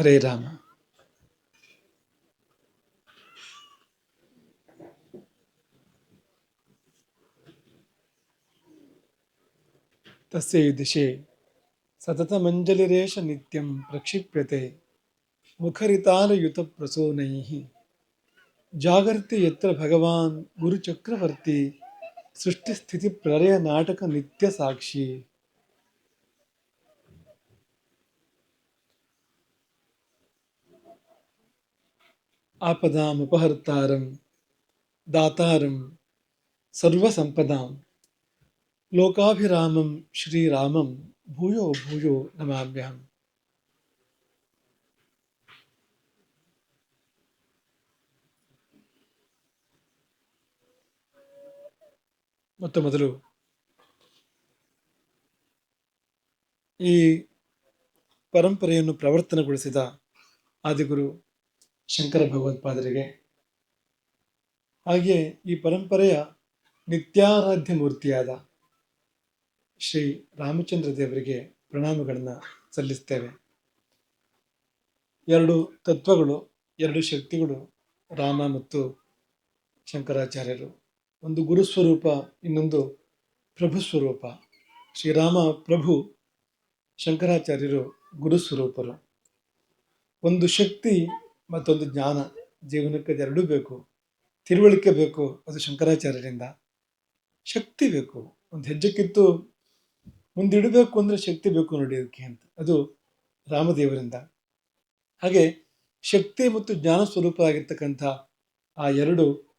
హరే రామ. తస్య దిశే సతతమంజలిరేష నిత్యం ప్రక్షిప్యతే ముఖరితాలయుత ప్రసూనై జాగర్తి ఎత్ర భగవాన్ గురుచక్రవర్తి సృష్టిస్థితి ప్రళయ నాటక నిత్య సాక్షి ಆಪದಾಮುಪಹರ್ತಾರಂ ದಾತಾರಂ ಸರ್ವಸಂಪದಾಂ ಲೋಕಾಭಿರಾಮಂ ಶ್ರೀರಾಮಂ ಭೂಯೋ ಭೂಯೋ ನಮಾಮ್ಯಹಂ ಮೊತ್ತ ಮೊದಲು ಈ ಪರಂಪರೆಯನ್ನು ಪ್ರವರ್ತನಗೊಳಿಸಿದ ಆದಿಗುರು ಶಂಕರ ಭಗವತ್ಪಾದರಿಗೆ. ಹಾಗೆಯೇ ಈ ಪರಂಪರೆಯ ನಿತ್ಯಾರಾಧ್ಯ ಮೂರ್ತಿಯಾದ ಶ್ರೀ ರಾಮಚಂದ್ರ ದೇವರಿಗೆ ಪ್ರಣಾಮಗಳನ್ನು ಸಲ್ಲಿಸ್ತೇವೆ. ಎರಡು ತತ್ವಗಳು, ಎರಡು ಶಕ್ತಿಗಳು ರಾಮ ಮತ್ತು ಶಂಕರಾಚಾರ್ಯರು. ಒಂದು ಗುರು ಸ್ವರೂಪ ಇನ್ನೊಂದು ಪ್ರಭು ಸ್ವರೂಪ ಶ್ರೀರಾಮ ಪ್ರಭು, ಶಂಕರಾಚಾರ್ಯರು ಗುರು ಸ್ವರೂಪರು ಒಂದು ಶಕ್ತಿ ಮತ್ತೊಂದು ಜ್ಞಾನ ಜೀವನಕ್ಕೆ ಎರಡೂ ಬೇಕು. ತಿಳುವಳಿಕೆ ಬೇಕು ಅದು ಶಂಕರಾಚಾರ್ಯರಿಂದ. ಶಕ್ತಿ ಬೇಕು. ಒಂದು ಹೆಜ್ಜೆಕ್ಕಿತ್ತು ಮುಂದಿಡಬೇಕು ಅಂದರೆ ಶಕ್ತಿ ಬೇಕು ನೋಡಿ ಅದಕ್ಕೆ ಅಂತ. ಅದು ರಾಮದೇವರಿಂದ. ಹಾಗೆ ಶಕ್ತಿ ಮತ್ತು ಜ್ಞಾನ ಸ್ವರೂಪ ಆಗಿರ್ತಕ್ಕಂಥ ಆ ಎರಡು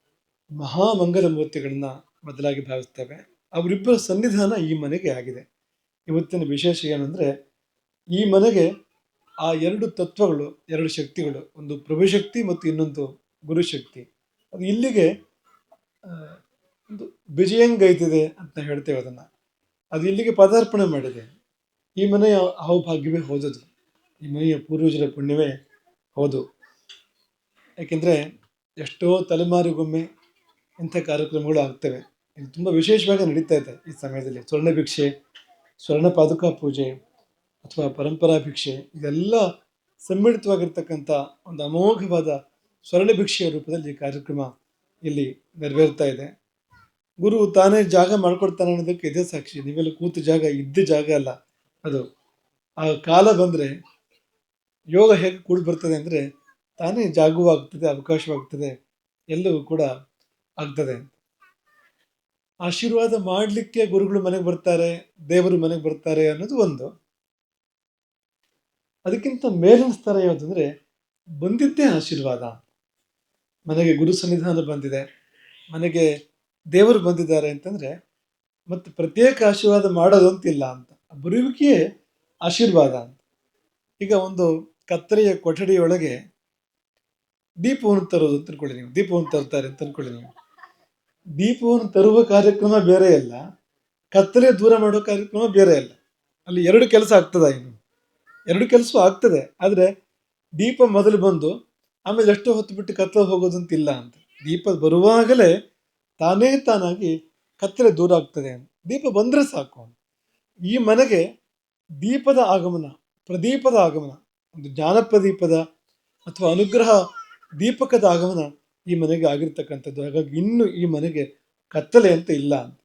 ಮಹಾಮಂಗಲ ಮೂರ್ತಿಗಳನ್ನ ಬದಲಾಗಿ ಭಾವಿಸ್ತೇವೆ. ಅವರಿಬ್ಬರ ಸನ್ನಿಧಾನ ಈ ಮನೆಗೆ ಆಗಿದೆ. ಇವತ್ತಿನ ವಿಶೇಷ ಏನಂದರೆ ಈ ಮನೆಗೆ ಆ ಎರಡು ತತ್ವಗಳು, ಎರಡು ಶಕ್ತಿಗಳು, ಒಂದು ಪ್ರಭುಶಕ್ತಿ ಮತ್ತು ಇನ್ನೊಂದು ಗುರುಶಕ್ತಿ. ಅದು ಇಲ್ಲಿಗೆ ಒಂದು ಬಿಜಯಂಗೈತಿದೆ ಅಂತ ಹೇಳ್ತೇವೆ ಅದನ್ನು. ಅದು ಇಲ್ಲಿಗೆ ಪದಾರ್ಪಣೆ ಮಾಡಿದೆ. ಈ ಮನೆಯ ಅಹೋಭಾಗ್ಯವೇ ಹೋದದು ಈ ಮನೆಯ ಪೂರ್ವಜರ ಪುಣ್ಯವೇ ಹೌದು. ಯಾಕೆಂದರೆ, ಎಷ್ಟೋ ತಲೆಮಾರಿಗೊಮ್ಮೆ ಇಂಥ ಕಾರ್ಯಕ್ರಮಗಳು ಆಗ್ತವೆ. ಇದು ತುಂಬ ವಿಶೇಷವಾಗಿ ನಡೀತಾ ಇದೆ ಈ ಸಮಯದಲ್ಲಿ. ಸ್ವರ್ಣ ಭಿಕ್ಷೆ ಸ್ವರ್ಣ ಪಾದುಕಾ ಪೂಜೆ ಅಥವಾ ಪರಂಪರಾ ಭಿಕ್ಷೆ, ಇದೆಲ್ಲ ಸಮ್ಮಿಳಿತವಾಗಿರ್ತಕ್ಕಂಥ ಒಂದು ಅಮೋಘವಾದ ಸ್ವರ್ಣ ಭಿಕ್ಷೆಯ ರೂಪದಲ್ಲಿ ಕಾರ್ಯಕ್ರಮ ಇಲ್ಲಿ ನೆರವೇರ್ತಾ ಇದೆ. ಗುರು ತಾನೇ ಜಾಗ ಮಾಡ್ಕೊಡ್ತಾನೆ ಅನ್ನೋದಕ್ಕೆ ಇದೇ ಸಾಕ್ಷಿ. ನೀವೆಲ್ಲ ಕೂತ ಜಾಗ, ಇದ್ದ ಜಾಗ ಅಲ್ಲ ಅದು. ಆ ಕಾಲ ಬಂದರೆ ಯೋಗ ಹೇಗೆ ಕೂಡಿ ಬರ್ತದೆ ಅಂದರೆ ತಾನೇ ಜಾಗವಾಗ್ತದೆ, ಅವಕಾಶವಾಗ್ತದೆ, ಎಲ್ಲವೂ ಕೂಡ ಆಗ್ತದೆ. ಆಶೀರ್ವಾದ ಮಾಡಲಿಕ್ಕೆ ಗುರುಗಳು ಮನೆಗೆ ಬರ್ತಾರೆ, ದೇವರು ಮನೆಗೆ ಬರ್ತಾರೆ ಅನ್ನೋದು ಒಂದು. ಅದಕ್ಕಿಂತ ಮೇಲಿನ ಸ್ತರ ಯಾವುದಂದ್ರೆ ಬಂದಿದ್ದೇ ಆಶೀರ್ವಾದ. ಮನೆಗೆ ಗುರು ಸನ್ನಿಧಾನ ಬಂದಿದೆ. ಮನೆಗೆ ದೇವರು ಬಂದಿದ್ದಾರೆ ಅಂತಂದ್ರೆ ಮತ್ತೆ ಪ್ರತ್ಯೇಕ ಆಶೀರ್ವಾದ ಮಾಡೋದು ಅಂತಿಲ್ಲ ಅಂತ. ಬರುವಿಕೆಯೇ ಆಶೀರ್ವಾದ ಅಂತ. ಈಗ ಒಂದು ಕತ್ತರಿಯ ಕೊಠಡಿಯೊಳಗೆ ದೀಪವನ್ನು ತರೋದು ಅಂತ ಅನ್ಕೊಳ್ಳಿ ನೀವು. ದೀಪವನ್ನು ತರ್ತಾರೆ ಅಂತ ಅನ್ಕೊಳ್ಳಿ ನೀವು. ದೀಪವನ್ನು ತರುವ ಕಾರ್ಯಕ್ರಮ ಬೇರೆ ಅಲ್ಲ. ಕತ್ತಲೆ ದೂರ ಮಾಡೋ ಕಾರ್ಯಕ್ರಮ ಬೇರೆ ಅಲ್ಲ. ಅಲ್ಲಿ ಎರಡು ಕೆಲಸ ಆಗ್ತದ ಇನ್ನು. ಎರಡು ಕೆಲಸ ಆಗ್ತದೆ. ಆದರೆ ದೀಪ ಮೊದಲು ಬಂದು ಆಮೇಲೆ ಎಷ್ಟು ಹೊತ್ತು ಬಿಟ್ಟು ಕತ್ತಲೆ ಹೋಗೋದಂತಿಲ್ಲ ಅಂತ. ದೀಪ ಬರುವಾಗಲೇ ತಾನೇ ತಾನಾಗಿ ಕತ್ತಲೆ ದೂರ ಆಗ್ತದೆ ಅಂತ. ದೀಪ ಬಂದರೆ ಸಾಕು ಈ ಮನೆಗೆ ದೀಪದ ಆಗಮನ, ಪ್ರದೀಪದ ಆಗಮನ, ಒಂದು ಜ್ಞಾನಪ್ರದೀಪದ ಅಥವಾ ಅನುಗ್ರಹ ದೀಪಕದ ಆಗಮನ ಈ ಮನೆಗೆ ಆಗಿರ್ತಕ್ಕಂಥದ್ದು. ಹಾಗಾಗಿ ಇನ್ನು ಈ ಮನೆಗೆ ಕತ್ತಲೆ ಅಂತ ಇಲ್ಲ ಅಂತ.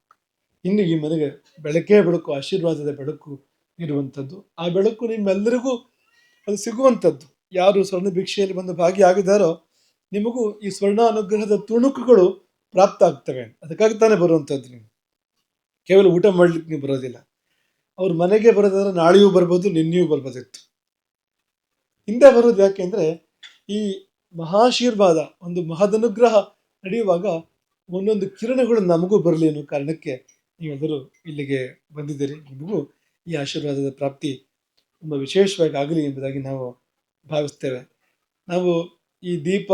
ಇನ್ನು ಈ ಮನೆಗೆ ಬೆಳಕೇ ಬೆಳಕು, ಆಶೀರ್ವಾದದ ಬೆಳಕು ಇರುವಂಥದ್ದು. ಆ ಬೆಳಕು ನಿಮ್ಮೆಲ್ಲರಿಗೂ ಅದು ಸಿಗುವಂಥದ್ದು. ಯಾರು ಸ್ವರ್ಣ ಭಿಕ್ಷೆಯಲ್ಲಿ ಬಂದು ಭಾಗಿಯಾಗಿದ್ದಾರೋ, ನಿಮಗೂ ಈ ಸ್ವರ್ಣ ಅನುಗ್ರಹದ ತುಣುಕುಗಳು ಪ್ರಾಪ್ತ ಆಗ್ತವೆ. ಅದಕ್ಕಾಗಿ ತಾನೇ ಬರುವಂಥದ್ದು ನೀವು. ಕೇವಲ ಊಟ ಮಾಡ್ಲಿಕ್ಕೆ ನೀವು ಬರೋದಿಲ್ಲ. ಅವ್ರ ಮನೆಗೆ ಬರೋದಾದ್ರೆ ನಾಳೆಯೂ ಬರ್ಬೋದು, ನಿನ್ನೆಯೂ ಬರ್ಬೋದಿತ್ತು. ಹಿಂದೆ ಬರೋದು ಯಾಕೆಂದ್ರೆ ಈ ಮಹಾಶೀರ್ವಾದ, ಒಂದು ಮಹದನುಗ್ರಹ ನಡೆಯುವಾಗ ಒಂದೊಂದು ಕಿರಣಗಳು ನಮಗೂ ಬರಲಿ ಅನ್ನೋ ಕಾರಣಕ್ಕೆ ನೀವೆಲ್ಲರೂ ಇಲ್ಲಿಗೆ ಬಂದಿದ್ದೀರಿ. ನಿಮಗೂ ಈ ಆಶೀರ್ವಾದದ ಪ್ರಾಪ್ತಿ ತುಂಬ ವಿಶೇಷವಾಗಿ ಆಗಲಿ ಎಂಬುದಾಗಿ ನಾವು ಭಾವಿಸ್ತೇವೆ. ನಾವು ಈ ದೀಪ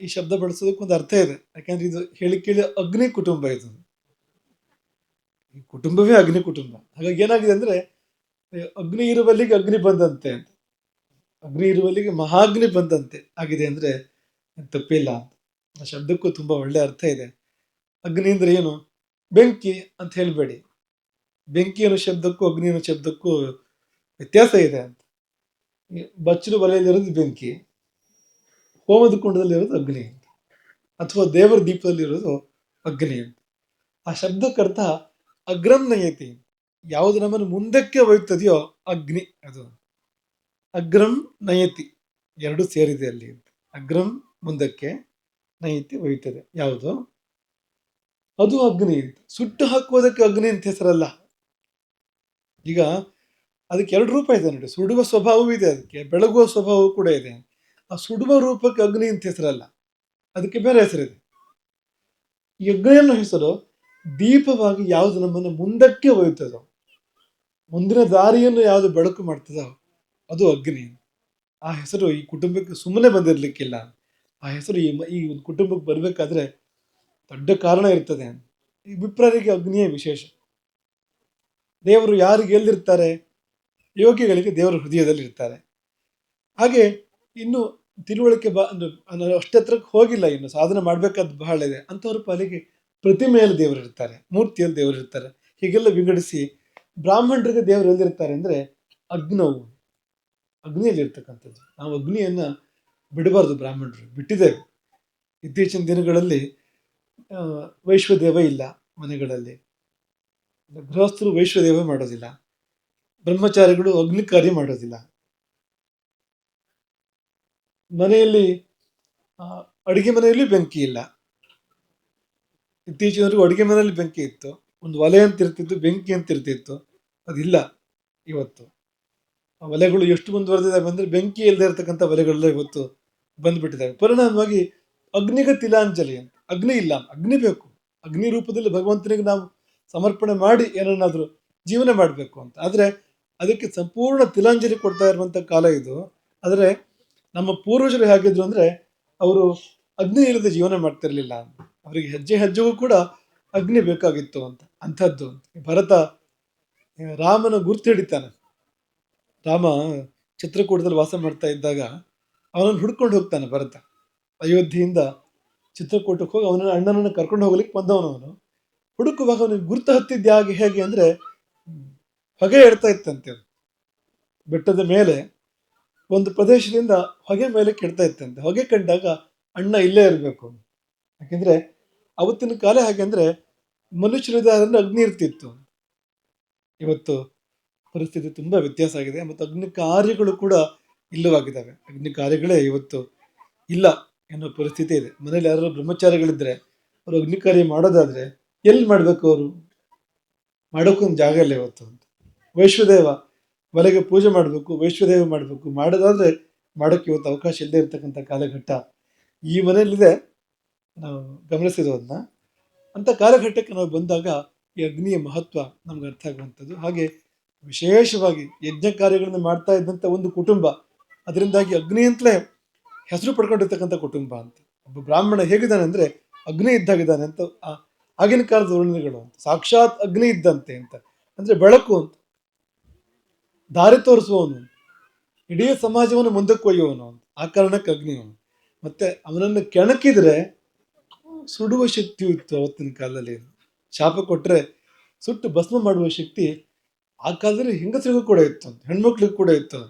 ಈ ಶಬ್ದ ಬಳಸೋದಕ್ಕೊಂದು ಅರ್ಥ ಇದೆ. ಯಾಕೆಂದ್ರೆ ಇದು ಹೇಳಿ ಕೇಳಿ ಅಗ್ನಿ ಕುಟುಂಬ ಇದು. ಈ ಕುಟುಂಬವೇ ಅಗ್ನಿ ಕುಟುಂಬ. ಹಾಗಾಗಿ ಏನಾಗಿದೆ ಅಂದ್ರೆ ಅಗ್ನಿ ಇರುವಲ್ಲಿಗೆ ಅಗ್ನಿ ಬಂದಂತೆ ಅಂತ. ಅಗ್ನಿ ಇರುವಲ್ಲಿಗೆ ಮಹಾಗ್ನಿ ಬಂದಂತೆ ಆಗಿದೆ ಅಂದ್ರೆ ತಪ್ಪಿಲ್ಲ ಆ ಶಬ್ದಕ್ಕೂ ತುಂಬಾ ಒಳ್ಳೆ ಅರ್ಥ ಇದೆ. ಅಗ್ನಿ ಅಂದ್ರೆ ಏನು ಬೆಂಕಿ ಅಂತ ಹೇಳ್ಬೇಡಿ. ಬೆಂಕಿ ಅನ್ನೋ ಶಬ್ದಕ್ಕೂ ಅಗ್ನಿ ಅನ್ನೋ ಶಬ್ದಕ್ಕೂ ವ್ಯತ್ಯಾಸ ಇದೆ ಅಂತ. ಬಚ್ಚಲ ಬಲೆಯಲ್ಲಿರೋದು ಬೆಂಕಿ, ಹೋಮದ ಕುಂಡದಲ್ಲಿರೋದು ಅಗ್ನಿ ಅಂತ. ಅಥವಾ ದೇವರ ದೀಪದಲ್ಲಿರೋದು ಅಗ್ನಿ ಅಂತ. ಆ ಶಬ್ದಕ್ಕರ್ಥ ಅಗ್ರಂ ನಯತಿ ಯಾವುದು ನಮ್ಮನ್ನು ಮುಂದಕ್ಕೆ ಒಯ್ಯುತ್ತದೆಯೋ ಅಗ್ನಿ ಅದು. ಅಗ್ರಂ ನಯತಿ ಎರಡು ಸೇರಿದೆ ಅಲ್ಲಿ ಅಗ್ರಂ ಮುಂದಕ್ಕೆ ನಯತಿ ಒಯ್ಯುತ್ತದೆ. ಯಾವುದು? ಅದು ಅಗ್ನಿ ಅಂತ. ಸುಟ್ಟು ಹಾಕುವುದಕ್ಕೆ ಅಗ್ನಿ ಅಂತ ಹೆಸರಲ್ಲ. ಈಗ ಅದಕ್ಕೆ ಎರಡು ರೂಪ ಇದೆ ನೋಡಿ. ಸುಡುವ ಸ್ವಭಾವವೂ ಇದೆ ಅದಕ್ಕೆ, ಬೆಳಗುವ ಸ್ವಭಾವವೂ ಕೂಡ ಇದೆ. ಆ ಸುಡುವ ರೂಪಕ್ಕೆ ಅಗ್ನಿ ಅಂತ ಹೆಸರಲ್ಲ. ಅದಕ್ಕೆ ಬೇರೆ ಹೆಸರಿದೆ. ಈ ಅಗ್ನಿಯನ್ನು ಹೆಸರು ದೀಪವಾಗಿ ಯಾವುದು ನಮ್ಮನ್ನು ಮುಂದಕ್ಕೆ ಒಯ್ಯುತ್ತದೋ, ಮುಂದಿನ ದಾರಿಯನ್ನು ಯಾವುದು ಬೆಳಕು ಮಾಡ್ತದೋ, ಅದು ಅಗ್ನಿ. ಆ ಹೆಸರು ಈ ಕುಟುಂಬಕ್ಕೆ ಸುಮ್ಮನೆ ಬಂದಿರಲಿಕ್ಕಿಲ್ಲ. ಆ ಹೆಸರು ಈ ಈ ಒಂದು ಕುಟುಂಬಕ್ಕೆ ಬರಬೇಕಾದ್ರೆ ದೊಡ್ಡ ಕಾರಣ ಇರ್ತದೆ. ಈ ವಿಪ್ರರಿಗೆ ಅಗ್ನಿಯೇ ವಿಶೇಷ. ದೇವರು ಯಾರಿಗೆ ಎಲ್ಲಿರ್ತಾರೆ? ಯೋಗಿಗಳಿಗೆ ದೇವರು ಹೃದಯದಲ್ಲಿ ಇರ್ತಾರೆ ಹಾಗೆ ಇನ್ನು ತಿಳುವಳಿಕೆ ಬ ನಾನು ಅಷ್ಟತ್ರಕ್ಕೆ ಹೋಗಿಲ್ಲ, ಇನ್ನು ಸಾಧನೆ ಮಾಡಬೇಕಾದ ಬಹಳ ಇದೆ. ಅಂಥವ್ರ ಪಾಲಿಗೆ ಪ್ರತಿಮೆಯಲ್ಲಿ ದೇವರು ಇರ್ತಾರೆ, ಮೂರ್ತಿಯಲ್ಲಿ ದೇವರು ಇರ್ತಾರೆ. ಹೀಗೆಲ್ಲ ವಿಂಗಡಿಸಿ ಬ್ರಾಹ್ಮಣರಿಗೆ ದೇವರು ಎಲ್ಲಿರ್ತಾರೆ ಅಂದರೆ ಅಗ್ನವು. ಅಗ್ನಿಯಲ್ಲಿ ಇರ್ತಕ್ಕಂಥದ್ದು. ನಾವು ಅಗ್ನಿಯನ್ನು ಬಿಡಬಾರ್ದು ಬ್ರಾಹ್ಮಣರು, ಬಿಟ್ಟಿದ್ದೇವೆ. ಇತ್ತೀಚಿನ ದಿನಗಳಲ್ಲಿ ವೈಶ್ವದೇವ ಇಲ್ಲ ಮನೆಗಳಲ್ಲಿ. ಗೃಹಸ್ಥರು ವೈಶ್ವದೇವ ಮಾಡೋದಿಲ್ಲ. ಬ್ರಹ್ಮಚಾರಿಗಳು ಅಗ್ನಿ ಕಾರ್ಯ ಮಾಡೋದಿಲ್ಲ. ಮನೆಯಲ್ಲಿ ಅಡುಗೆ ಮನೆಯಲ್ಲಿ ಬೆಂಕಿ ಇಲ್ಲ. ಇತ್ತೀಚಿನವರೆಗೂ ಅಡುಗೆ ಮನೆಯಲ್ಲಿ ಬೆಂಕಿ ಇತ್ತು. ಒಂದು ಒಲೆ ಅಂತ ಇರ್ತಿತ್ತು, ಬೆಂಕಿ ಅಂತ ಇರ್ತಿತ್ತು. ಅದಿಲ್ಲ ಇವತ್ತು. ಆ ಒಲೆಗಳು ಎಷ್ಟು ಮುಂದುವರೆದಿದ್ದಾವೆ ಅಂದರೆ ಬೆಂಕಿ ಇಲ್ಲದೆ ಇರತಕ್ಕಂಥ ಒಲೆಗಳೆಲ್ಲ ಇವತ್ತು ಬಂದುಬಿಟ್ಟಿದ್ದಾವೆ. ಪರಿಣಾಮವಾಗಿ ಅಗ್ನಿಗೆ ತಿಲಾಂಜಲಿ ಅಂತ. ಅಗ್ನಿ ಇಲ್ಲ. ಅಗ್ನಿ ಬೇಕು. ಅಗ್ನಿ ರೂಪದಲ್ಲಿ ಭಗವಂತನಿಗೆ ನಾವು ಸಮರ್ಪಣೆ ಮಾಡಿ ಏನನ್ನಾದರೂ ಜೀವನ ಮಾಡಬೇಕು ಅಂತ. ಆದರೆ ಅದಕ್ಕೆ ಸಂಪೂರ್ಣ ತಿಲಾಂಜಲಿ ಕೊಡ್ತಾ ಇರುವಂಥ ಕಾಲ ಇದು. ಆದರೆ ನಮ್ಮ ಪೂರ್ವಜರು ಹೇಗಿದ್ರು ಅಂದರೆ ಅವರು ಅಗ್ನಿ ಇಲ್ಲದೆ ಜೀವನ ಮಾಡ್ತಿರಲಿಲ್ಲ. ಅವರಿಗೆ ಹೆಜ್ಜೆ ಹೆಜ್ಜೆಗೂ ಕೂಡ ಅಗ್ನಿ ಬೇಕಾಗಿತ್ತು ಅಂತ, ಅಂಥದ್ದು ಭರತ, ರಾಮನ ಗುರ್ತು ಹಿಡಿತಾನೆ. ರಾಮ ಚಿತ್ರಕೂಟದಲ್ಲಿ ವಾಸ ಮಾಡ್ತಾ ಇದ್ದಾಗ ಅವನನ್ನು ಹುಡ್ಕೊಂಡು ಹೋಗ್ತಾನೆ ಭರತ. ಅಯೋಧ್ಯೆಯಿಂದ ಚಿತ್ರಕೂಟಕ್ಕೆ ಹೋಗಿ ಅವನ ಅಣ್ಣನನ್ನು ಕರ್ಕೊಂಡು ಹೋಗ್ಲಿಕ್ಕೆ ಬಂದವನು ಅವನು. ಹುಡುಕುವಾಗ ಅವನಿಗೆ ಗುರುತು ಹತ್ತಿದ್ದ ಹಾಗೆ ಹೇಗೆ ಅಂದರೆ ಹೊಗೆ ಇಡ್ತಾ ಇತ್ತಂತೆ. ಬೆಟ್ಟದ ಮೇಲೆ ಒಂದು ಪ್ರದೇಶದಿಂದ ಹೊಗೆ ಮೇಲೆ ಕೆಡ್ತಾ ಇತ್ತಂತೆ. ಹೊಗೆ ಕಂಡಾಗ ಅಣ್ಣ ಇಲ್ಲೇ ಇರಬೇಕು ಯಾಕೆಂದರೆ ಅವತ್ತಿನ ಕಾಲ ಹಾಗೆ ಅಂದರೆ ಮನುಷ್ಯರಿದ್ದಾರೆ ಅಂದ್ರೆ ಅಗ್ನಿ ಇರ್ತಿತ್ತು. ಇವತ್ತು ಪರಿಸ್ಥಿತಿ ತುಂಬ ವ್ಯತ್ಯಾಸ ಆಗಿದೆ. ಮತ್ತು ಅಗ್ನಿ ಕಾರ್ಯಗಳು ಕೂಡ ಇಲ್ಲವಾಗಿದ್ದಾವೆ. ಅಗ್ನಿ ಕಾರ್ಯಗಳೇ ಇವತ್ತು ಇಲ್ಲ ಎನ್ನುವ ಪರಿಸ್ಥಿತಿ ಇದೆ. ಮನೇಲಿ ಯಾರಾದರೂ ಬ್ರಹ್ಮಚಾರಿಗಳಿದ್ದರೆ ಅವರು ಅಗ್ನಿ ಕಾರ್ಯ ಮಾಡೋದಾದ್ರೆ ಎಲ್ಲಿ ಮಾಡಬೇಕು ಅವರು? ಮಾಡೋಕ್ಕೊಂದು ಜಾಗ ಇಲ್ಲ ಇವತ್ತು ಅಂತ. ವೈಶ್ವದೇವ ಒಲೆಗೆ ಪೂಜೆ ಮಾಡಬೇಕು ವೈಶ್ವದೇವ ಮಾಡಬೇಕು, ಮಾಡೋದಾದರೆ ಮಾಡೋಕ್ಕೆ ಇವತ್ತು ಅವಕಾಶ ಇಲ್ಲದೆ ಇರತಕ್ಕಂಥ ಕಾಲಘಟ್ಟ ಈ ಮನೆಯಲ್ಲಿದೆ. ನಾವು ಗಮನಿಸಿರೋದನ್ನ ಅಂಥ ಕಾಲಘಟ್ಟಕ್ಕೆ ನಾವು ಬಂದಾಗ ಈ ಅಗ್ನಿಯ ಮಹತ್ವ ನಮ್ಗೆ ಅರ್ಥ ಆಗುವಂಥದ್ದು. ಹಾಗೆ ವಿಶೇಷವಾಗಿ ಯಜ್ಞ ಕಾರ್ಯಗಳನ್ನು ಮಾಡ್ತಾ ಇದ್ದಂಥ ಒಂದು ಕುಟುಂಬ, ಅದರಿಂದಾಗಿ ಅಗ್ನಿ ಅಂತಲೇ ಹೆಸರು ಪಡ್ಕೊಂಡಿರ್ತಕ್ಕಂಥ ಕುಟುಂಬ ಅಂತ. ಒಬ್ಬ ಬ್ರಾಹ್ಮಣ ಹೇಗಿದ್ದಾನೆ ಅಂದರೆ ಅಗ್ನಿ ಇದ್ದಾಗಿದ್ದಾನೆ ಅಂತ ಆ- ಆಗಿನ ಕಾಲದ ವರ್ಣನೆಗಳು ಅಂತ, ಸಾಕ್ಷಾತ್ ಅಗ್ನಿ ಇದ್ದಂತೆ ಅಂತ. ಅಂದರೆ ಬೆಳಕು ಅಂತ. ದಾರಿ ತೋರಿಸುವವನು ಇಡೀ ಸಮಾಜವನ್ನು ಮುಂದಕ್ಕೆ ಒಯ್ಯುವನು ಅಂತ. ಆ ಕಾರಣಕ್ಕೆ ಅಗ್ನಿ ಅವನು. ಮತ್ತೆ ಅವನನ್ನು ಕೆಣಕಿದ್ರೆ ಸುಡುವ ಶಕ್ತಿ ಇತ್ತು ಅವತ್ತಿನ ಕಾಲದಲ್ಲಿ. ಶಾಪ ಕೊಟ್ಟರೆ ಸುಟ್ಟು ಭಸ್ಮ ಮಾಡುವ ಶಕ್ತಿ ಆ ಕಾಲದಲ್ಲಿ ಹೆಂಗಸರಿಗೂ ಕೂಡ ಇತ್ತು ಅಂತ. ಹೆಣ್ಮಕ್ಳಿಗೂ ಕೂಡ ಇತ್ತು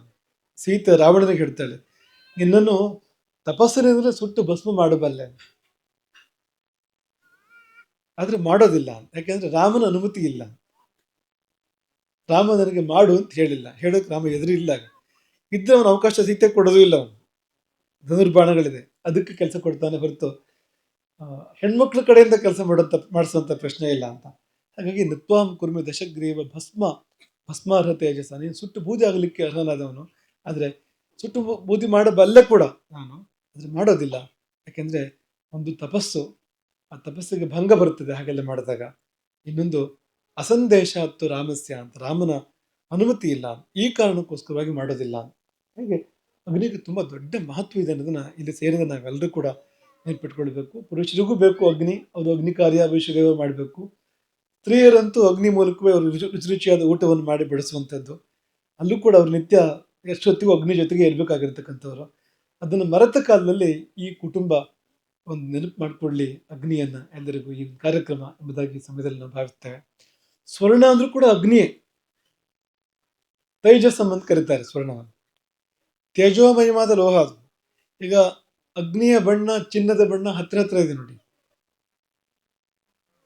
ಸೀತೆ ರಾವಣನಿಗೆ ಹೇಳ್ತಾಳೆ, ನಿನ್ನನ್ನು ತಪಸ್ಸಿನಿಂದಲೇ ಸುಟ್ಟು ಭಸ್ಮ ಮಾಡಬಲ್ಲೆ ಆದ್ರೆ ಮಾಡೋದಿಲ್ಲ. ಯಾಕೆಂದರೆ ರಾಮನ ಅನುಮತಿ ಇಲ್ಲ. ರಾಮ ನನಗೆ ಮಾಡು ಅಂತ ಹೇಳಿಲ್ಲ. ಹೇಳೋಕೆ ರಾಮ ಎದುರಿಲ್ಲ ಇದ್ರೆ ಅವನು ಅವಕಾಶ ಸಿಗ್ತೇ ಕೊಡೋದು ಇಲ್ಲ ಅವನು. ಧನುರ್ಬಾಣಗಳಿದೆ. ಅದಕ್ಕೆ ಕೆಲಸ ಕೊಡ್ತಾನೆ ಹೊರತು ಹೆಣ್ಮಕ್ಳ ಕಡೆಯಿಂದ ಕೆಲಸ ಮಾಡೋಂಥ, ಮಾಡಿಸುವಂಥ ಪ್ರಶ್ನೆ ಇಲ್ಲ ಅಂತ. ಹಾಗಾಗಿ ನತ್ವಾಂ ಕುರ್ಮಿ ದಶಗ್ರೀವ ಭಸ್ಮ ಭಸ್ಮಾರ್ಹ ತೇಜಸ ನೀನು ಸುಟ್ಟು ಬೂದಿ ಆಗಲಿಕ್ಕೆ ಅರ್ಹನಾದವನು. ಆದರೆ ಸುಟ್ಟು ಬೂದಿ ಮಾಡಬಲ್ಲೆ ಕೂಡ ನಾನು. ಆದರೆ ಮಾಡೋದಿಲ್ಲ. ಯಾಕೆಂದರೆ ಒಂದು ತಪಸ್ಸು ಆ ತಪಸ್ಸಿಗೆ ಭಂಗ ಬರುತ್ತದೆ ಹಾಗೆಲ್ಲ ಮಾಡಿದಾಗ ಇನ್ನೊಂದು ಅಸಂದೇಶ ಮತ್ತು ರಾಮಸ್ಯ ಅಂತ ರಾಮನ ಅನುಮತಿ ಇಲ್ಲ. ಈ ಕಾರಣಕ್ಕೋಸ್ಕರವಾಗಿ ಮಾಡೋದಿಲ್ಲ ಹಾಗೆ ಅಗ್ನಿಗೆ ತುಂಬ ದೊಡ್ಡ ಮಹತ್ವ ಇದೆ ಅನ್ನೋದನ್ನ ಇಲ್ಲಿ ಸೇರಿದ ನಾವೆಲ್ಲರೂ ಕೂಡ ನೆನ್ಪಿಟ್ಕೊಳ್ಬೇಕು. ಪುರುಷರಿಗೂ ಬೇಕು ಅಗ್ನಿ, ಅವರು ಅಗ್ನಿ ಕಾರ್ಯ ವೈಶ್ವದೇವ ಮಾಡಬೇಕು. ಸ್ತ್ರೀಯರಂತೂ ಅಗ್ನಿ ಮೂಲಕವೇ ಅವರು ರುಚಿ ರುಚಿಯಾದ ಊಟವನ್ನು ಮಾಡಿ ಬೆಳೆಸುವಂಥದ್ದು ಅಲ್ಲೂ ಕೂಡ ಅವ್ರು ನಿತ್ಯ ಎಷ್ಟೊತ್ತಿಗೂ ಅಗ್ನಿ ಜೊತೆಗೆ ಇರಬೇಕಾಗಿರ್ತಕ್ಕಂಥವ್ರು. ಅದನ್ನು ಮರೆತ ಕಾಲದಲ್ಲಿ ಈ ಕುಟುಂಬ ಒಂದು ನೆನಪು ಮಾಡಿಕೊಳ್ಳಿ ಅಗ್ನಿಯನ್ನ ಎಲ್ಲರಿಗೂ ಈ ಕಾರ್ಯಕ್ರಮ ಎಂಬುದಾಗಿ ಸಮಯದಲ್ಲಿ ನಾವು ಭಾವಿಸ್ತೇವೆ ಸ್ವರ್ಣ ಅಂದ್ರೂ ಕೂಡ ಅಗ್ನಿಯೇ. ತೈಜಸ್ ಅಂತ ಕರೀತಾರೆ ಸ್ವರ್ಣವನ್ನು. ತೇಜೋಮಯವಾದ ಲೋಹ ಅದು. ಈಗ ಅಗ್ನಿಯ ಬಣ್ಣ, ಚಿನ್ನದ ಬಣ್ಣ ಹತ್ರ ಹತ್ರ ಇದೆ ನೋಡಿ.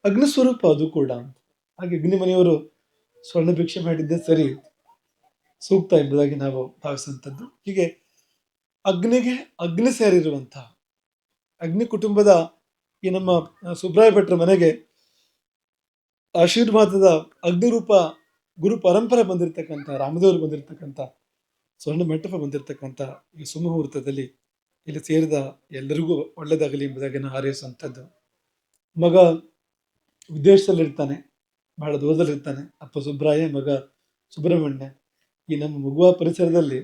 ಅಗ್ನಿ ಸ್ವರೂಪ ಅದು ಕೂಡ. ಹಾಗೆ ಅಗ್ನಿ ಮನೆಯವರು ಸ್ವರ್ಣ ಭಿಕ್ಷೆ ಮಾಡಿದ್ದೆ ಸರಿ. ಸೂಕ್ತ ಎಂಬುದಾಗಿ ನಾವು ಭಾವಿಸುವಂಥದ್ದು. ಹೀಗೆ ಅಗ್ನಿಗೆ ಅಗ್ನಿ ಸೇರಿರುವಂತಹ ಅಗ್ನಿ ಕುಟುಂಬದ ಈ ನಮ್ಮ ಸುಬ್ರಾಯ ಭಟ್ರ ಮನೆಗೆ ಆಶೀರ್ವಾದದ ಅಗ್ನಿರೂಪ ಗುರು ಪರಂಪರೆ ಬಂದಿರತಕ್ಕಂಥ, ರಾಮದೇವರು ಬಂದಿರತಕ್ಕಂಥ, ಸ್ವರ್ಣ ಮಂಟಪ ಬಂದಿರತಕ್ಕಂಥ ಈ ಸುಮುಹೂರ್ತದಲ್ಲಿ ಇಲ್ಲಿ ಸೇರಿದ ಎಲ್ಲರಿಗೂ ಒಳ್ಳೆಯದಾಗಲಿ ಎಂಬುದಾಗಿ ನಾನು ಹಾರೈಸುವಂಥದ್ದು. ಮಗ ವಿದೇಶದಲ್ಲಿರ್ತಾನೆ ಬಹಳ ದೂರದಲ್ಲಿರ್ತಾನೆ. ಅಪ್ಪ ಸುಬ್ರಾಯ, ಮಗ ಸುಬ್ರಹ್ಮಣ್ಯ. ಈ ನಮ್ಮ ಮಗುವ ಪರಿಸರದಲ್ಲಿ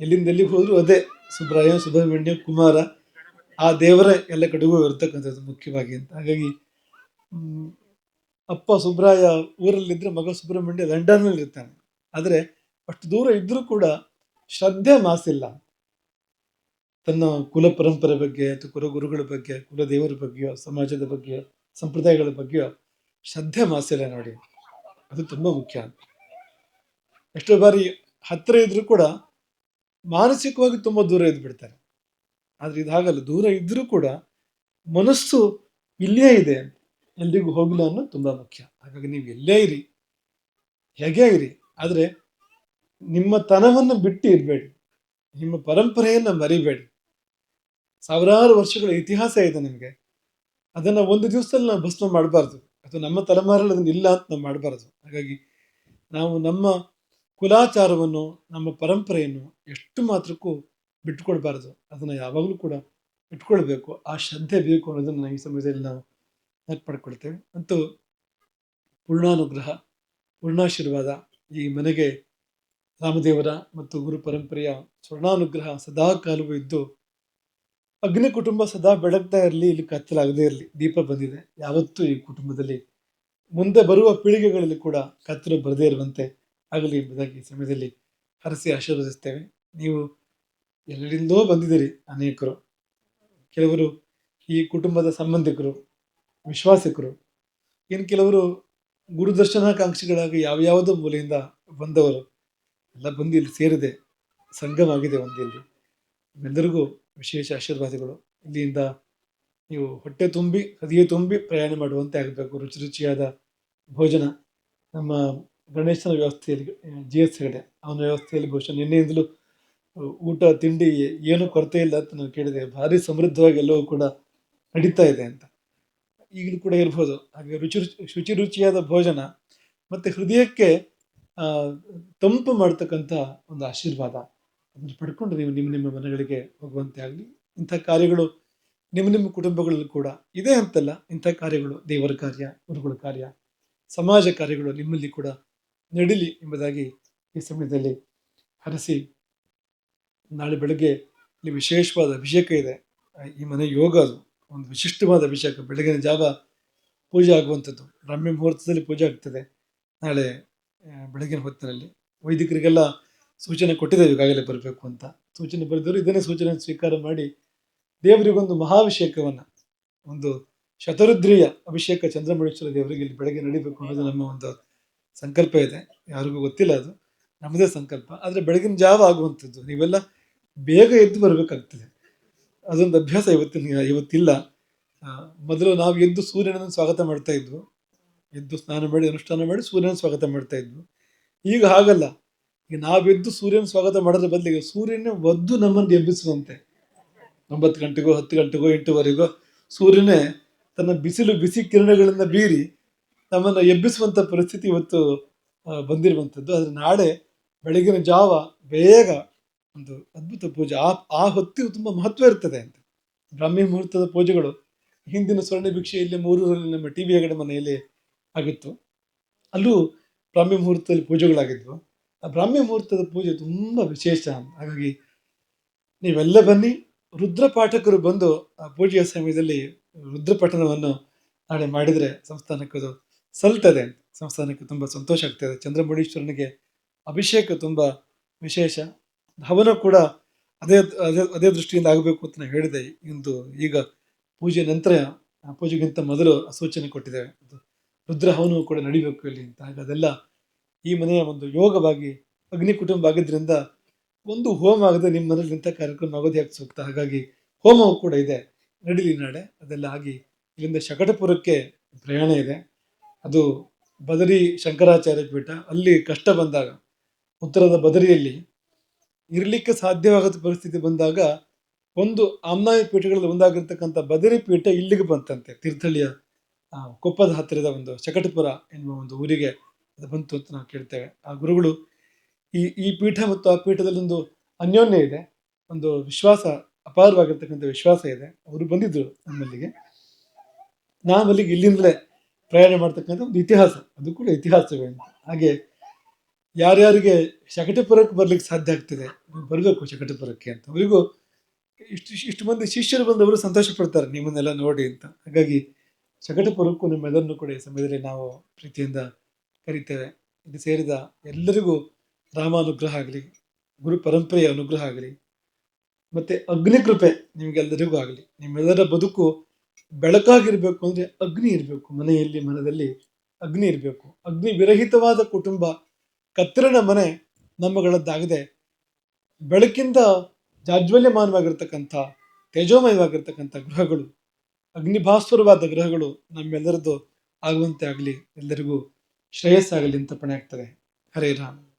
ಎಲ್ಲಿಂದ ಎಲ್ಲಿಗೆ ಹೋದರೂ ಅದೇ ಸುಬ್ರಾಯ, ಸುಬ್ರಹ್ಮಣ್ಯ, ಕುಮಾರ ಆ ದೇವರೇ ಎಲ್ಲ ಕಡೆಗೂ ಇರ್ತಕ್ಕಂಥದ್ದು ಮುಖ್ಯವಾಗಿ ಅಂತ. ಹಾಗಾಗಿ ಅಪ್ಪ ಸುಬ್ರಾಯ ಊರಲ್ಲಿದ್ದರೆ ಮಗ ಸುಬ್ರಹ್ಮಣ್ಯ ಲಂಡನ್ನಲ್ಲಿ ಇರ್ತಾನೆ. ಆದರೆ, ಅಷ್ಟು ದೂರ ಇದ್ದರೂ ಕೂಡ ಶ್ರದ್ಧೆ ಮಾಸಿಲ್ಲ. ತನ್ನ ಕುಲ ಪರಂಪರೆ ಬಗ್ಗೆ ಅಥವಾ ಕುಲಗುರುಗಳ ಬಗ್ಗೆ ಕುಲದೇವರ ಬಗ್ಗೆಯೋ, ಸಮಾಜದ ಬಗ್ಗೆಯೋ, ಸಂಪ್ರದಾಯಗಳ ಬಗ್ಗೆಯೋ ಶ್ರದ್ಧೆ ಮಾಸಿಲ್ಲ ನೋಡಿ. ಅದು ತುಂಬ ಮುಖ್ಯ ಎಷ್ಟೋ ಬಾರಿ ಹತ್ತಿರ ಇದ್ರೂ ಕೂಡ ಮಾನಸಿಕವಾಗಿ ತುಂಬ ದೂರ ಇದ್ದು ಬಿಡ್ತಾರೆ ಆದ್ರೆ ಇದಾಗಲ್ಲ, ದೂರ ಇದ್ದರೂ ಕೂಡ ಮನಸ್ಸು ಇಲ್ಲೇ ಇದೆ. ಎಲ್ಲಿಗೂ ಹೋಗಿಲ್ಲ ಅನ್ನೋದು ತುಂಬ ಮುಖ್ಯ. ಹಾಗಾಗಿ ನೀವು ಎಲ್ಲೇ ಇರಿ. ಹೇಗೆ ಇರಿ? ಆದರೆ ನಿಮ್ಮ ತನವನ್ನು ಬಿಟ್ಟು ಇರಬೇಡಿ. ನಿಮ್ಮ ಪರಂಪರೆಯನ್ನು ಮರಿಬೇಡಿ. ಸಾವಿರಾರು ವರ್ಷಗಳ ಇತಿಹಾಸ ಇದೆ ನಿಮಗೆ. ಅದನ್ನ ಒಂದು ದಿವಸದಲ್ಲಿ ನಾವು ಭಸ್ಮ ಮಾಡಬಾರ್ದು. ಅಥವಾ ನಮ್ಮ ತಲೆಮಾರಲ್ಲಿ ಅದನ್ನ ಇಲ್ಲ ಅಂತ ನಾವು ಮಾಡಬಾರ್ದು. ಹಾಗಾಗಿ ನಾವು ನಮ್ಮ ಕುಲಾಚಾರವನ್ನು, ನಮ್ಮ ಪರಂಪರೆಯನ್ನು ಎಷ್ಟು ಮಾತ್ರಕ್ಕೂ ಬಿಟ್ಟುಕೊಡ್ಬಾರ್ದು ಅದನ್ನು ಯಾವಾಗಲೂ ಕೂಡ ಇಟ್ಕೊಳ್ಬೇಕು. ಆ ಶ್ರದ್ಧೆ ಬೇಕು ಅನ್ನೋದನ್ನು ಈ ಸಮಯದಲ್ಲಿ ನಾವು ನೆನಪು ಪಡ್ಕೊಳ್ತೇವೆ ಅಂತೂ ಪೂರ್ಣಾನುಗ್ರಹ, ಪೂರ್ಣಾಶೀರ್ವಾದ ಈ ಮನೆಗೆ ರಾಮದೇವರ ಮತ್ತು ಗುರು ಪರಂಪರೆಯ ಸ್ವರ್ಣಾನುಗ್ರಹ ಸದಾ ಕಾಲವೂ ಇದ್ದು, ಅಗ್ನಿ ಕುಟುಂಬ ಸದಾ ಬೆಳಗ್ತಾ ಇರಲಿ, ಇಲ್ಲಿ ಕತ್ತಲಾಗದೇ ಇರಲಿ, ದೀಪ ಬಂದಿದೆ. ಯಾವತ್ತೂ ಈ ಕುಟುಂಬದಲ್ಲಿ ಮುಂದೆ ಬರುವ ಪೀಳಿಗೆಗಳಲ್ಲಿ ಕೂಡ ಕತ್ತಲು ಬರದೇ ಇರುವಂತೆ ಆಗಲಿ ಎಂಬುದಾಗಿ ಸಮಯದಲ್ಲಿ ಹರಸಿ ಆಶೀರ್ವದಿಸ್ತೇವೆ. ನೀವು ಎಲ್ಲರಿಂದೋ ಬಂದಿದ್ದೀರಿ ಅನೇಕರು. ಕೆಲವರು ಈ ಕುಟುಂಬದ ಸಂಬಂಧಿಕರು, ವಿಶ್ವಾಸಿಕರು, ಇನ್ನು ಕೆಲವರು ಗುರುದರ್ಶನಾಕಾಂಕ್ಷಿಗಳಾಗಿ ಯಾವ್ಯಾವುದೋ ಮೂಲೆಯಿಂದ ಬಂದವರು. ಎಲ್ಲ ಬಂದು ಇಲ್ಲಿ ಸೇರಿದೆ, ಸಂಘವಾಗಿದೆ ಒಂದಿಲ್ಲಿ ನಿಮ್ಮೆಲ್ಲರಿಗೂ ವಿಶೇಷ ಆಶೀರ್ವಾದಗಳು. ಇಲ್ಲಿಂದ ನೀವು ಹೊಟ್ಟೆ ತುಂಬಿ ಹದಿಗೆ ತುಂಬಿ ಪ್ರಯಾಣ ಮಾಡುವಂತೆ ಆಗಬೇಕು. ರುಚಿ ರುಚಿಯಾದ ಭೋಜನ. ನಮ್ಮ ಗಣೇಶನ ವ್ಯವಸ್ಥೆಯಲ್ಲಿ, ಜಿ ಎಸ್ ಹೆಗಡೆ, ಅವನ ವ್ಯವಸ್ಥೆಯಲ್ಲಿ ಬಹುಶಃ ನಿನ್ನೆಯಿಂದಲೂ ಊಟ, ತಿಂಡಿ ಏನು ಕೊರತೆ ಇಲ್ಲ ಅಂತ ನಾನು ಕೇಳಿದೆ. ಭಾರಿ ಸಮೃದ್ಧವಾಗಿ ಎಲ್ಲವೂ ಕೂಡ ನಡೀತಾ ಇದೆ ಅಂತ. ಈಗಲೂ ಕೂಡ ಇರ್ಬೋದು. ಹಾಗೆ ರುಚಿ ರುಚಿ ಶುಚಿ ರುಚಿಯಾದ ಭೋಜನ ಮತ್ತು ಹೃದಯಕ್ಕೆ ತಂಪು ಮಾಡ್ತಕ್ಕಂಥ ಒಂದು ಆಶೀರ್ವಾದ ಅದನ್ನು ಪಡ್ಕೊಂಡು ನೀವು ನಿಮ್ಮ ನಿಮ್ಮ ಮನೆಗಳಿಗೆ ಹೋಗುವಂತೆ ಆಗಲಿ. ಇಂಥ ಕಾರ್ಯಗಳು ನಿಮ್ಮ ನಿಮ್ಮ ಕುಟುಂಬಗಳಲ್ಲಿ ಕೂಡ ಇದೆ ಅಂತಲ್ಲ. ಇಂಥ ಕಾರ್ಯಗಳು ದೇವರ ಕಾರ್ಯ, ಗುರುಗಳ ಕಾರ್ಯ, ಸಮಾಜ ಕಾರ್ಯಗಳು ನಿಮ್ಮಲ್ಲಿ ಕೂಡ ನಡೀಲಿ ಎಂಬುದಾಗಿ ಈ ಸಮಯದಲ್ಲಿ ಹರಸಿ ನಾಳೆ ಬೆಳಗ್ಗೆ ಇಲ್ಲಿ ವಿಶೇಷವಾದ ಅಭಿಷೇಕ ಇದೆ. ಈ ಮನೆ ಯೋಗ ಅದು. ಒಂದು ವಿಶಿಷ್ಟವಾದ ಅಭಿಷೇಕ. ಬೆಳಗಿನ ಜಾವ ಪೂಜೆ ಆಗುವಂಥದ್ದು. ರಮ್ಯ ಮುಹೂರ್ತದಲ್ಲಿ ಪೂಜೆ ಆಗ್ತದೆ. ನಾಳೆ ಬೆಳಗಿನ ಹೊತ್ತಿನಲ್ಲಿ ವೈದಿಕರಿಗೆಲ್ಲ ಸೂಚನೆ ಕೊಟ್ಟಿದ್ದೇವೆ. ಈಗಾಗಲೇ ಬರಬೇಕು ಅಂತ. ಸೂಚನೆ ಬರೆದವರು ಇದನ್ನೇ ಸೂಚನೆ ಸ್ವೀಕಾರ ಮಾಡಿ ದೇವರಿಗೊಂದು ಮಹಾಭಿಷೇಕವನ್ನು, ಒಂದು ಶತರುದ್ರಿಯ ಅಭಿಷೇಕ ಚಂದ್ರಮಣೇಶ್ವರ ದೇವರಿಗೆ ಇಲ್ಲಿ ಬೆಳಗ್ಗೆ ನಡೀಬೇಕು ಅನ್ನೋದು ನಮ್ಮ ಒಂದು ಸಂಕಲ್ಪ ಇದೆ. ಯಾರಿಗೂ ಗೊತ್ತಿಲ್ಲ ಅದು. ನಮ್ಮದೇ ಸಂಕಲ್ಪ. ಆದರೆ ಬೆಳಗಿನ ಜಾವ ಆಗುವಂಥದ್ದು. ನೀವೆಲ್ಲ ಬೇಗ ಎದ್ದು ಬರಬೇಕಾಗ್ತದೆ. ಅದೊಂದು ಅಭ್ಯಾಸ ಇವತ್ತಿನ ಇವತ್ತಿಲ್ಲ. ಮೊದಲು ನಾವು ಎದ್ದು ಸೂರ್ಯನನ್ನು ಸ್ವಾಗತ ಮಾಡ್ತಾ ಇದ್ವು. ಎದ್ದು ಸ್ನಾನ ಮಾಡಿ, ಅನುಷ್ಠಾನ ಮಾಡಿ ಸೂರ್ಯನ ಸ್ವಾಗತ ಮಾಡ್ತಾ ಇದ್ವು. ಈಗ ಹಾಗಲ್ಲ. ಈಗ ನಾವೆದ್ದು ಸೂರ್ಯನ ಸ್ವಾಗತ ಮಾಡೋದ್ರ ಬದಲಿಗೆ ಸೂರ್ಯನೇ ಒದ್ದು ನಮ್ಮನ್ನು ಎಬ್ಬಿಸುವಂತೆ. ಒಂಬತ್ತು ಗಂಟೆಗೋ, ಹತ್ತು ಗಂಟೆಗೋ, ಎಂಟುವರೆಗೋ ಸೂರ್ಯನೇ ತನ್ನ ಬಿಸಿಲು, ಬಿಸಿ ಕಿರಣಗಳನ್ನು ಬೀರಿ ನಮ್ಮನ್ನು ಎಬ್ಬಿಸುವಂಥ ಪರಿಸ್ಥಿತಿ ಇವತ್ತು ಬಂದಿರುವಂಥದ್ದು. ಆದರೆ ನಾಳೆ ಬೆಳಗಿನ ಜಾವ ಬೇಗ ಒಂದು ಅದ್ಭುತ ಪೂಜೆ. ಆ ಆ ಹೊತ್ತಿಗೂ ತುಂಬ ಮಹತ್ವ ಇರ್ತದೆ ಅಂತ. ಬ್ರಾಹ್ಮಿ ಮುಹೂರ್ತದ ಪೂಜೆಗಳು ಹಿಂದಿನ ಸ್ವರ್ಣ ಭಿಕ್ಷೆ ಇಲ್ಲಿ ಮೂರೂರಲ್ಲಿ ನಮ್ಮ ಟಿ ವಿ ಹೆಗಡೆ ಮನೆಯಲ್ಲಿ ಆಗಿತ್ತು. ಅಲ್ಲೂ ಬ್ರಾಹ್ಮಿ ಮುಹೂರ್ತದಲ್ಲಿ ಪೂಜೆಗಳಾಗಿದ್ವು. ಆ ಬ್ರಾಹ್ಮಿ ಮುಹೂರ್ತದ ಪೂಜೆ ತುಂಬ ವಿಶೇಷ. ಹಾಗಾಗಿ ನೀವೆಲ್ಲ ಬನ್ನಿ, ರುದ್ರ ಪಾಠಕರು ಬಂದು ಆ ಪೂಜೆಯ ಸಮಯದಲ್ಲಿ ರುದ್ರ ಪಠಣವನ್ನು ನಾಳೆ ಮಾಡಿದರೆ ಸಂಸ್ಥಾನಕ್ಕೆ ಅದು ಸಲ್ತದೆ ಸಂಸ್ಥಾನಕ್ಕೆ ತುಂಬ ಸಂತೋಷ ಆಗ್ತದೆ. ಚಂದ್ರಮುಡೀಶ್ವರನಿಗೆ ಅಭಿಷೇಕ ತುಂಬ ವಿಶೇಷ. ಹವನ ಕೂಡ ಅದೇ ಅದೇ ಅದೇ ದೃಷ್ಟಿಯಿಂದ ಆಗಬೇಕು ಅಂತ ನಾನು ಹೇಳಿದೆ. ಇಂದು ಈಗ ಪೂಜೆ ನಂತರ ಪೂಜೆಗಿಂತ ಮೊದಲು ಸೂಚನೆ ಕೊಟ್ಟಿದ್ದೇವೆ ರುದ್ರ ಹವನವು ಕೂಡ ನಡಿಬೇಕು ಇಲ್ಲಿ ಅಂತ. ಹಾಗೆ ಅದೆಲ್ಲ ಈ ಮನೆಯ ಒಂದು ಯೋಗವಾಗಿ, ಅಗ್ನಿ ಕುಟುಂಬ ಆಗಿದ್ದರಿಂದ ಒಂದು ಹೋಮ ಆಗದೆ ನಿಮ್ಮ ಮನೇಲಿ ಇಂಥ ಕಾರ್ಯಕ್ರಮ ಆಗೋದು ಯಾಕೆ ಸೂಕ್ತ ಹಾಗಾಗಿ ಹೋಮವು ಕೂಡ ಇದೆ. ನಡೀಲಿ ನಾಳೆ. ಅದೆಲ್ಲ ಆಗಿ ಇಲ್ಲಿಂದ ಶಕಟಪುರಕ್ಕೆ ಪ್ರಯಾಣ ಇದೆ. ಅದು ಬದರಿ ಶಂಕರಾಚಾರ್ಯ ಪೀಠ. ಅಲ್ಲಿ ಕಷ್ಟ ಬಂದಾಗ, ಉತ್ತರದ ಬದರಿಯಲ್ಲಿ ಇರಲಿಕ್ಕೆ ಸಾಧ್ಯವಾಗದ ಪರಿಸ್ಥಿತಿ ಬಂದಾಗ ಒಂದು ಆಮ್ನಾಯಿ ಪೀಠಗಳಲ್ಲಿ ಒಂದಾಗಿರ್ತಕ್ಕಂಥ ಬದರಿ ಪೀಠ ಇಲ್ಲಿಗೆ ಬಂತಂತೆ, ತೀರ್ಥಹಳ್ಳಿಯ ಕೊಪ್ಪದ ಹತ್ತಿರದ ಒಂದು ಚಕಟಪುರ ಎನ್ನುವ ಒಂದು ಊರಿಗೆ ಅದು ಬಂತು ಅಂತ ನಾವು ಕೇಳ್ತೇವೆ. ಆ ಗುರುಗಳು ಈ ಈ ಪೀಠ ಮತ್ತು ಆ ಪೀಠದಲ್ಲಿ ಒಂದು ಅನ್ಯೋನ್ಯ ಇದೆ, ಒಂದು ವಿಶ್ವಾಸ, ಅಪಾರವಾಗಿರ್ತಕ್ಕಂಥ ವಿಶ್ವಾಸ ಇದೆ. ಅವರು ಬಂದಿದ್ರು ನಮ್ಮಲ್ಲಿಗೆ. ನಾವಲ್ಲಿಗೆ ಇಲ್ಲಿಂದಲೇ ಪ್ರಯಾಣ ಮಾಡ್ತಕ್ಕಂಥ ಒಂದು ಇತಿಹಾಸ, ಅದು ಕೂಡ ಇತಿಹಾಸವೇ ಹಾಗೆ ಯಾರ್ಯಾರಿಗೆ ಶಕಟಪುರಕ್ಕೆ ಬರ್ಲಿಕ್ಕೆ ಸಾಧ್ಯ ಆಗ್ತದೆ ಬರಬೇಕು ಶಕಟಪುರಕ್ಕೆ ಅಂತ. ಅವರಿಗೂ ಇಷ್ಟು ಇಷ್ಟು ಮಂದಿ ಶಿಷ್ಯರು ಬಂದವರು ಸಂತೋಷ ಪಡ್ತಾರೆ ನಿಮ್ಮನ್ನೆಲ್ಲ ನೋಡಿ ಅಂತ. ಹಾಗಾಗಿ ಶಕಟಪುರಕ್ಕೂ ನಿಮ್ಮೆಲ್ಲರನ್ನು ಕೂಡ ಈ ಸಮಯದಲ್ಲಿ ನಾವು ಪ್ರೀತಿಯಿಂದ ಕರಿತೇವೆ. ಇದು ಸೇರಿದ ಎಲ್ಲರಿಗೂ ರಾಮಾನುಗ್ರಹ ಆಗಲಿ, ಗುರು ಪರಂಪರೆಯ ಅನುಗ್ರಹ ಆಗಲಿ, ಮತ್ತೆ ಅಗ್ನಿ ಕೃಪೆ ನಿಮಗೆಲ್ಲರಿಗೂ ಆಗಲಿ. ನಿಮ್ಮೆಲ್ಲರ ಬದುಕು ಬೆಳಕಾಗಿರಬೇಕು ಅಂದ್ರೆ ಅಗ್ನಿ ಇರಬೇಕು. ಮನೆಯಲ್ಲಿ, ಮನದಲ್ಲಿ ಅಗ್ನಿ ಇರಬೇಕು. ಅಗ್ನಿ ವಿರಹಿತವಾದ ಕುಟುಂಬ ಕತ್ತರಿನ ಮನೆ ನಮ್ಮಗಳದ್ದಾಗದೆ. ಬೆಳಕಿಂದ ಜಾಜ್ವಲ್ಯಮಾನವಾಗಿರ್ತಕ್ಕಂಥ, ತೇಜೋಮಯವಾಗಿರ್ತಕ್ಕಂಥ ಗೃಹಗಳು ಅಗ್ನಿಭಾಸ್ವರವಾದ ಗ್ರಹಗಳು ನಮ್ಮೆಲ್ಲರದ್ದು ಆಗುವಂತೆ ಆಗಲಿ. ಎಲ್ಲರಿಗೂ ಶ್ರೇಯಸ್ಸಾಗಲಿ ಅಂತ ಪಣೆ ಆಗ್ತದೆ ಹರೇ ರಾಮ್.